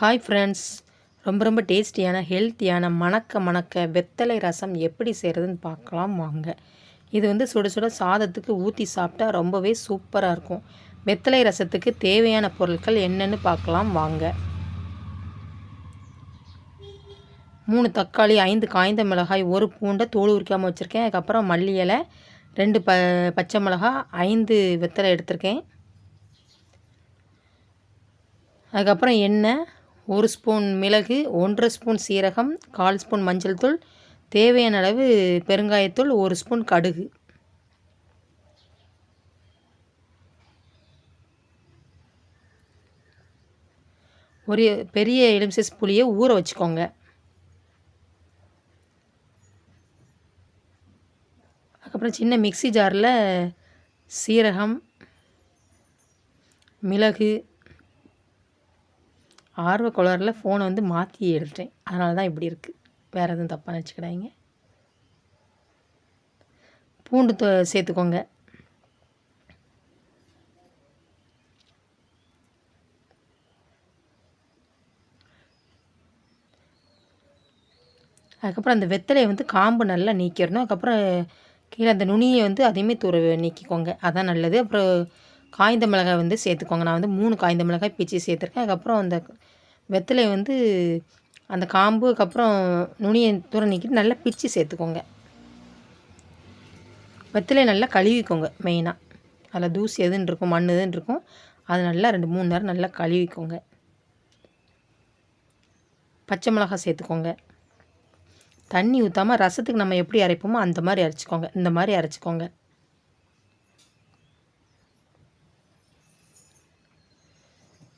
Hi friends ரொம்ப ரொம்ப டேஸ்டியான ஹெல்த்தியான மணக்க மணக்க வெத்தலை ரசம் எப்படி செய்கிறதுன்னு பார்க்கலாம் வாங்க. இது வந்து சுட சுட சாதத்துக்கு ஊற்றி சாப்பிட்டா ரொம்பவே சூப்பராக இருக்கும். வெத்தலை ரசத்துக்கு தேவையான பொருட்கள் என்னென்னு பார்க்கலாம் வாங்க. மூணு தக்காளி ஐந்து காய்ந்த மிளகாய் ஒரு பூண்டை தோல் உரிக்காமல் வச்சுருக்கேன். அதுக்கப்புறம் மல்லி இலை ரெண்டு ப பச்சை மிளகாய் ஐந்து வெத்தலை எடுத்திருக்கேன். அதுக்கப்புறம் எண்ணெய் ஒரு ஸ்பூன் மிளகு ஒன்றரை ஸ்பூன் சீரகம் கால் ஸ்பூன் மஞ்சள் தூள் தேவையான அளவு பெருங்காயத்தூள் ஒரு ஸ்பூன் கடுகு. ஒரு பெரிய எலுமிச்சை புளியை ஊற வச்சுக்கோங்க. அதுக்கப்புறம் சின்ன மிக்சி ஜாரில் சீரகம் மிளகு ஆர்வ குளரில் ஃபோனை வந்து மாற்றி எடுத்துட்டேன். அதனால தான் இப்படி இருக்குது வேறு எதுவும் தப்பாக நினச்சிக்கிறாங்க பூண்டு தோ சேர்த்துக்கோங்க. அதுக்கப்புறம் அந்த வெத்தலையை வந்து காம்பு நல்லா நீக்கிடணும். அதுக்கப்புறம் கீழே அந்த நுனியை வந்து அதையுமே தூர நீக்கிக்கோங்க. அதான் நல்லது. அப்புறம் காய்ந்த மிளகாய் வந்து சேர்த்துக்கோங்க. நான் வந்து மூணு காய்ந்த மிளகாய் பிச்சு சேர்த்துருக்கேன். அதுக்கப்புறம் அந்த வெத்தலையை வந்து அந்த காம்பு அப்புறம் நுனியை தூரம் நீக்கிட்டு நல்லா பிச்சு சேர்த்துக்கோங்க. வெத்தலையை நல்லா கழுவிக்கோங்க மெயினாக அதில் தூசி எதுன்னு இருக்கும் மண் எதுன்னு இருக்கும் அது நல்லா ரெண்டு மூணு நேரம் நல்லா கழுவிக்கோங்க. பச்சை மிளகாய் சேர்த்துக்கோங்க. தண்ணி ஊற்றாமல் ரசத்துக்கு நம்ம எப்படி அரைப்போமோ அந்த மாதிரி அரைச்சிக்கோங்க. இந்த மாதிரி அரைச்சிக்கோங்க.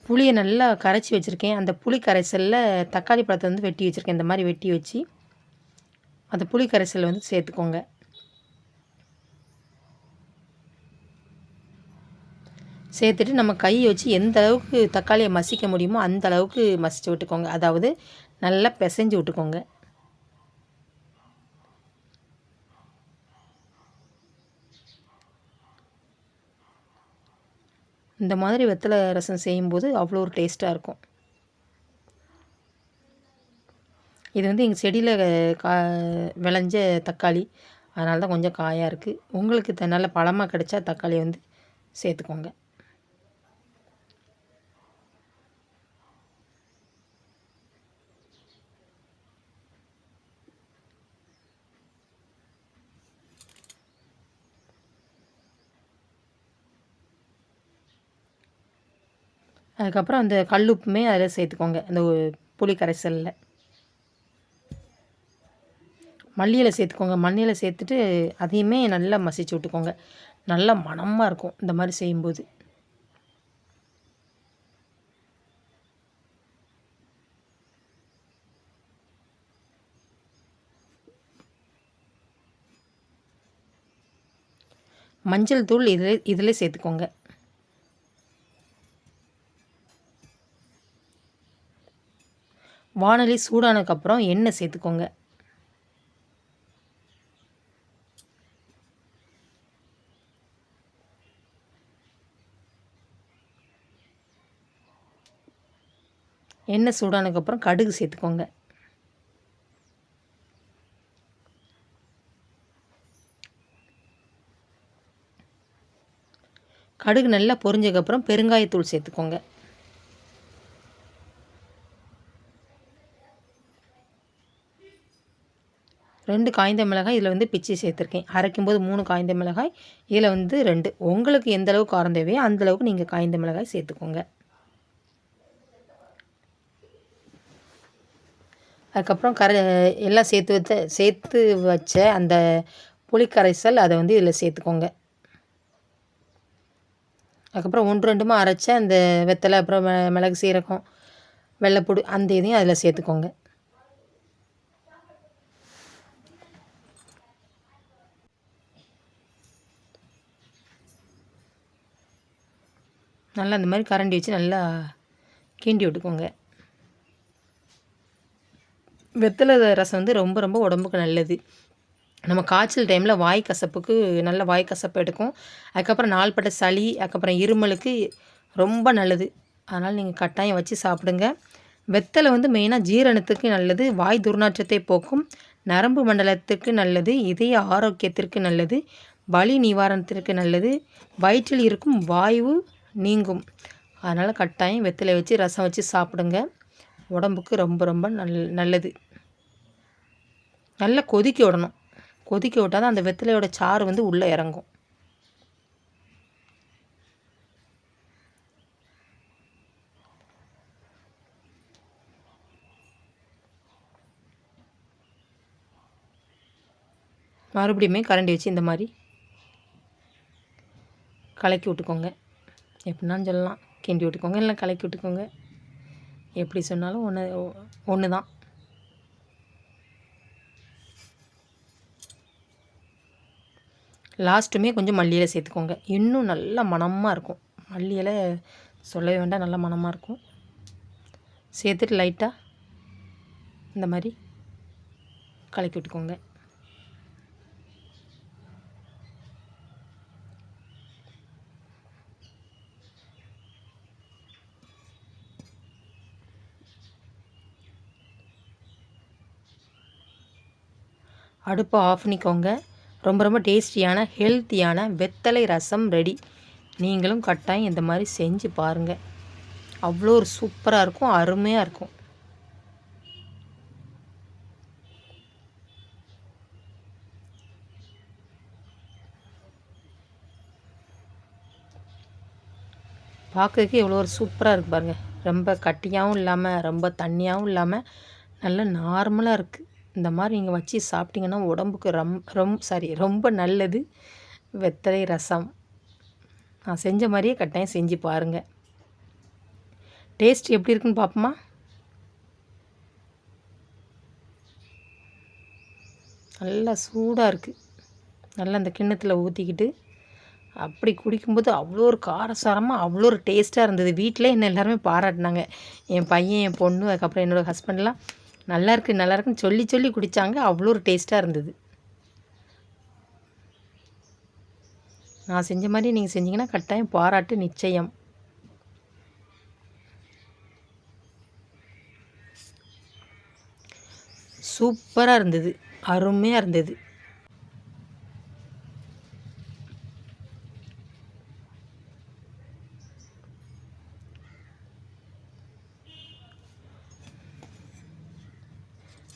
புளியை நல்லா கரைச்சி வச்சுருக்கேன். அந்த புளி கரைசலில் தக்காளி பழத்தை வந்து வெட்டி வச்சுருக்கேன். இந்த மாதிரி வெட்டி வச்சு அந்த புளி கரைசல் வந்து சேர்த்துக்கோங்க. சேர்த்துட்டு நம்ம கையை வச்சு எந்த அளவுக்கு தக்காளியை மசிக்க முடியுமோ அந்த அளவுக்கு மசித்து விட்டுக்கோங்க. அதாவது நல்லா பிசைஞ்சு விட்டுக்கோங்க. இந்த மாதிரி வெத்தலை ரசம் செய்யும்போது அவ்வளோ ஒரு டேஸ்ட்டாக இருக்கும். இது வந்து எங்கள் செடியில் கா விளைஞ்ச தக்காளி. அதனால தான் கொஞ்சம் காயாக இருக்குது உங்களுக்கு த நல்ல பழமாக கிடைச்சா தக்காளி வந்து சேர்த்துக்கோங்க. அதுக்கப்புறம் அந்த கல்லுப்புமே அதில் சேர்த்துக்கோங்க அந்த புளி கரைசலில் மல்லியில் சேர்த்துக்கோங்க. மல்லியில் சேர்த்துட்டு அதையுமே நல்லா மசிச்சு விட்டுக்கோங்க. நல்லா மணமாக இருக்கும் இந்த மாதிரி செய்யும்போது. மஞ்சள் தூள் இதில் இதில் சேர்த்துக்கோங்க. வானொலி சூடானதுக்கப்புறம் எண்ணெய் சேர்த்துக்கோங்க. எண்ணெய் சூடானதுக்கப்புறம் கடுகு சேர்த்துக்கோங்க. கடுகு நல்லா பொரிஞ்சதுக்கப்புறம் பெருங்காயத்தூள் சேர்த்துக்கோங்க. ரெண்டு காய்ந்த மிளகாய் இதில் வந்து பிச்சு சேர்த்துருக்கேன். அரைக்கும்போது மூணு காய்ந்த மிளகாய் இதில் வந்து ரெண்டு. உங்களுக்கு எந்த அளவுக்கு காரம் தேவையோ அந்தளவுக்கு நீங்கள் காய்ந்த மிளகாய் சேர்த்துக்கோங்க. அதுக்கப்புறம் கரை எல்லாம் சேர்த்து வச்ச சேர்த்து வச்ச அந்த புளிக்கரைசல் அதை வந்து இதில் சேர்த்துக்கோங்க. அதுக்கப்புறம் ஒன்று ரெண்டுமா அரைச்ச அந்த வெத்தலை அப்புறம் மிளகு சீரகம் வெள்ளைப்பூடு அந்த இதையும் அதில் சேர்த்துக்கோங்க. நல்லா அந்த மாதிரி கரண்டி வச்சு நல்லா கிண்டி விட்டுக்கோங்க. வெத்தலை ரசம் வந்து ரொம்ப ரொம்ப உடம்புக்கு நல்லது. நம்ம காய்ச்சல் டைமில் வாய் கசப்புக்கு நல்ல வாய் கசப்பு எடுக்கும். அதுக்கப்புறம் நாள்பட்ட சளி அதுக்கப்புறம் இருமலுக்கு ரொம்ப நல்லது. அதனால் நீங்கள் கட்டாயம் வச்சு சாப்பிடுங்க. வெத்தலை வந்து மெயினாக ஜீரணத்துக்கு நல்லது வாய் துர்நாற்றத்தை போக்கும். நரம்பு மண்டலத்திற்கு நல்லது இதய ஆரோக்கியத்திற்கு நல்லது வலி நிவாரணத்திற்கு நல்லது வயிற்றில் இருக்கும் வாயு நீங்கும். அதனால் கட்டாயம் வெத்தலை வச்சு ரசம் வச்சு சாப்பிடுங்க. உடம்புக்கு ரொம்ப ரொம்ப நல் நல்லது. நல்லா கொதிக்க விடணும். கொதிக்க விட்டால் தான் அந்த வெத்தலையோட சாறு வந்து உள்ளே இறங்கும். மறுபடியுமே கரண்டி வச்சு இந்த மாதிரி கலக்கி விட்டுக்கோங்க. எப்படின்னாலும் சொல்லலாம். கிண்டி விட்டுக்கோங்க இல்லை கலக்கி விட்டுக்கோங்க. எப்படி சொன்னாலும் ஒன்று ஒன்று தான் லாஸ்ட்டுமே கொஞ்சம் மல்லி இலை சேர்த்துக்கோங்க. இன்னும் நல்லா மணமாக இருக்கும். மல்லி இலை சொல்லவே வேண்டாம் நல்லா மணமாக இருக்கும். சேர்த்துட்டு லைட்டாக இந்த மாதிரி கலக்கி விட்டுக்கோங்க. அடுப்பை ஆஃப் பண்ணிக்கோங்க. ரொம்ப ரொம்ப டேஸ்டியான ஹெல்த்தியான வெத்தலை ரசம் ரெடி நீங்களும் கட்டாயம் இந்த மாதிரி செஞ்சு பாருங்கள் அவ்வளோ ஒரு சூப்பராக இருக்கும் அருமையாக இருக்கும். பார்க்கறதுக்கு எவ்வளோ ஒரு சூப்பராக இருக்குது பாருங்கள் ரொம்ப கட்டியாகவும் இல்லாமல் ரொம்ப தண்ணியாகவும் இல்லாமல் நல்ல நார்மலாக இருக்குது இந்த மாதிரி நீங்கள் வச்சு சாப்பிட்டிங்கன்னா உடம்புக்கு ரம் ரொம் சாரி ரொம்ப நல்லது. வெத்தலை ரசம். நான் செஞ்ச மாதிரியே கட்டாயம் செஞ்சு பாருங்கள் டேஸ்ட் எப்படி இருக்குன்னு பார்ப்போமா நல்லா சூடாக இருக்குது நல்லா அந்த கிண்ணத்தில் ஊற்றிக்கிட்டு அப்படி குடிக்கும்போது அவ்வளோ ஒரு காரசாரமாக அவ்வளோ ஒரு டேஸ்ட்டாக இருந்தது. வீட்டில் என்ன எல்லாருமே பாராட்டினாங்க. என் பையன் என் பொண்ணு அதுக்கப்புறம் என்னோடய ஹஸ்பண்ட்லாம் நல்லா நல்லாயிருக்குன்னு நல்லா இருக்குன்னு சொல்லி சொல்லி குடித்தாங்க அவ்வளோ ஒரு டேஸ்ட்டாக இருந்தது. நான் செஞ்ச மாதிரி நீங்கள் செஞ்சீங்கன்னா கட்டாயம் பாராட்டு நிச்சயம். சூப்பராக இருந்தது. அருமையாக இருந்தது.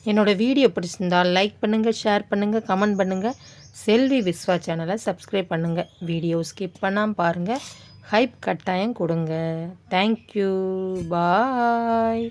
என்னோடய வீடியோ பிடிச்சிருந்தால் லைக் பண்ணுங்கள் ஷேர் பண்ணுங்கள் கமெண்ட் பண்ணுங்கள் செல்வி விஸ்வா சேனலை சப்ஸ்கிரைப் பண்ணுங்கள் வீடியோ ஸ்கிப் பண்ணாமல் பாருங்கள் ஹைப் கட்டாயம் கொடுங்க. Thank you bye